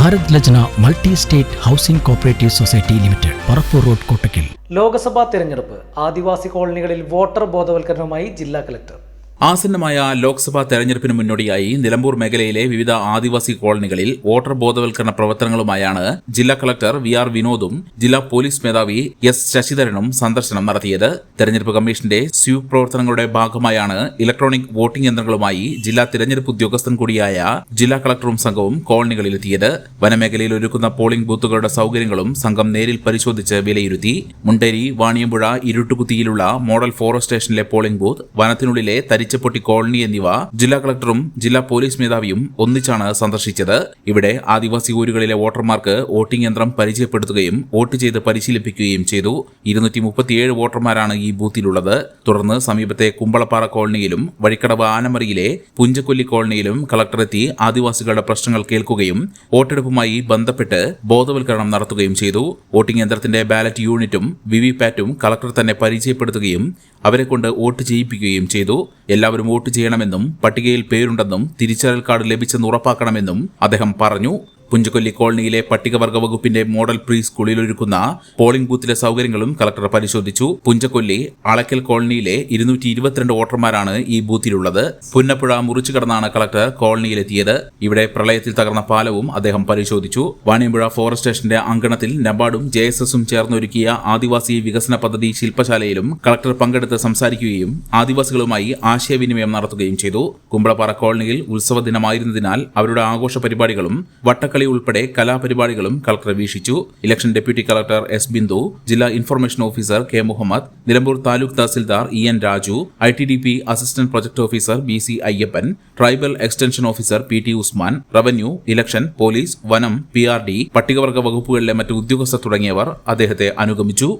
Bharat Lajna multi state housing cooperative society limited Parappur road Kottakkal. Lok Sabha തെരഞ്ഞെടുപ്പ് ആദിവാസി കോളനികളിൽ voter ബോധവൽക്കരണവുമായി ജില്ലാ collector. ആസന്നമായ Lok Sabha തെരഞ്ഞെടുപ്പിന് മുന്നോടിയായി നിലമ്പൂർ മേഖലയിലെ വിവിധ ആദിവാസി കോളനികളിൽ വോട്ടർ ബോധവൽക്കരണ പ്രവർത്തനങ്ങളുമായാണ് ജില്ലാ കളക്ടർ വി ആർ വിനോദും ജില്ലാ പോലീസ് മേധാവി എസ് ശശിധരനും സന്ദർശനം നടത്തിയത്. തെരഞ്ഞെടുപ്പ് കമ്മീഷന്റെ സ്വീപ് പ്രവർത്തനങ്ങളുടെ ഭാഗമായാണ് ഇലക്ട്രോണിക് വോട്ടിംഗ് യന്ത്രങ്ങളുമായി ജില്ലാ തിരഞ്ഞെടുപ്പ് ഉദ്യോഗസ്ഥൻ കൂടിയായ ജില്ലാ കളക്ടറും സംഘവും കോളനികളിലെത്തിയത്. വനമേഖലയിൽ ഒരുക്കുന്ന പോളിംഗ് ബൂത്തുകളുടെ സൗകര്യങ്ങളും സംഘം നേരിൽ പരിശോധിച്ച് വിലയിരുത്തി. മുണ്ടേരി വാണിയമ്പുഴ ഇരുട്ടുകുത്തിയിലുള്ള മോഡൽ ഫോറസ്റ്റ് സ്റ്റേഷനിലെ പോളിംഗ് ബൂത്ത് വനത്തിനുള്ളിലെ തരിച്ചപ്പൊട്ടി കോളനി എന്നിവ ജില്ലാ കളക്ടറും ജില്ലാ പോലീസ് മേധാവിയും ഒന്നിച്ചാണ് സന്ദർശിച്ചത്. ഇവിടെ ആദിവാസി ഊരുകളിലെ വോട്ടർമാർക്ക് വോട്ടിംഗ് യന്ത്രം പരിചയപ്പെടുത്തുകയും വോട്ട് ചെയ്ത് പരിശീലിപ്പിക്കുകയും ചെയ്തു. ഇരുന്നൂറ്റി മുപ്പത്തിയേഴ് വോട്ടർമാരാണ് ഈ ബൂത്തിലുള്ളത്. തുടർന്ന് സമീപത്തെ കുമ്പളപ്പാറ കോളനിയിലും വഴിക്കടവ് ആനമറിയിലെ പുഞ്ചക്കൊല്ലി കോളനിയിലും കളക്ടർ എത്തി ആദിവാസികളുടെ പ്രശ്നങ്ങൾ കേൾക്കുകയും വോട്ടെടുപ്പുമായി ബന്ധപ്പെട്ട് ബോധവൽക്കരണം നടത്തുകയും ചെയ്തു. വോട്ടിംഗ് യന്ത്രത്തിന്റെ ബാലറ്റ് യൂണിറ്റും വിവിപാറ്റും കളക്ടർ തന്നെ പരിചയപ്പെടുത്തുകയും അവരെ കൊണ്ട് വോട്ട് ചെയ്യിപ്പിക്കുകയും ചെയ്തു. എല്ലാവരും വോട്ട് ചെയ്യണമെന്നും പട്ടികയിൽ പേരുണ്ടെന്നും തിരിച്ചറിയൽ കാർഡ് ലഭിച്ചെന്ന് ഉറപ്പാക്കണമെന്നും അദ്ദേഹം പറഞ്ഞു പുഞ്ചക്കൊല്ലി കോളനിയിലെ പട്ടികവർഗ വകുപ്പിന്റെ മോഡൽ പ്രീ സ്കൂളിൽ ഒരുക്കുന്ന പോളിംഗ് ബൂത്തിലെ സൗകര്യങ്ങളും കളക്ടർ പരിശോധിച്ചു. പുഞ്ചക്കൊല്ലി അളക്കൽ കോളനിയിലെ ഇരുന്നൂറ്റി ഇരുപത്തിരണ്ട് വോട്ടർമാരാണ് ഈ ബൂത്തിലുള്ളത്. പുന്നപ്പുഴ മുറിച്ചു കടന്നാണ് കളക്ടർ കോളനിയിലെത്തിയത്. ഇവിടെ പ്രളയത്തിൽ തകർന്ന പാലവും അദ്ദേഹം പരിശോധിച്ചു. വാണിയമ്പുഴ ഫോറസ്റ്റ് സ്റ്റേഷന്റെ അങ്കണത്തിൽ നബാർഡും ജെ എസ് എസും ചേർന്നൊരുക്കിയ ആദിവാസി വികസന പദ്ധതി ശില്പശാലയിലും കളക്ടർ പങ്കെടുത്ത് സംസാരിക്കുകയും ആദിവാസികളുമായി ആശയവിനിമയം നടത്തുകയും ചെയ്തു. കുമ്പളപ്പാറ കോളനിയിൽ ഉത്സവ ദിനമായിരുന്നതിനാൽ അവരുടെ ആഘോഷ പരിപാടികളും വട്ടക്കളി ഉൾപ്പെടെ കലാപരിപാടികളും collector വീക്ഷിച്ചു. Election deputy collector S Bindu ജില്ലാ information officer K Muhammad Nilambur taluk tahsildar E N Raju I T D P assistant project officer B C Ayyappan tribal extension officer P T Usman revenue election police വനം P R D പട്ടികവർഗ വകുപ്പുകളിലെ മറ്റ് ഉദ്യോഗസ്ഥർ തുടങ്ങിയവർ അദ്ദേഹത്തെ അനുഗമിച്ചു.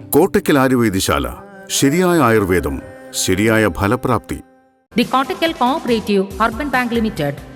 കോട്ടയ്ക്കൽ ആയുർവേദശാല ശരിയായ ആയുർവേദം ശരിയായ ഫലപ്രാപ്തി. The Kottakkal cooperative urban bank Bank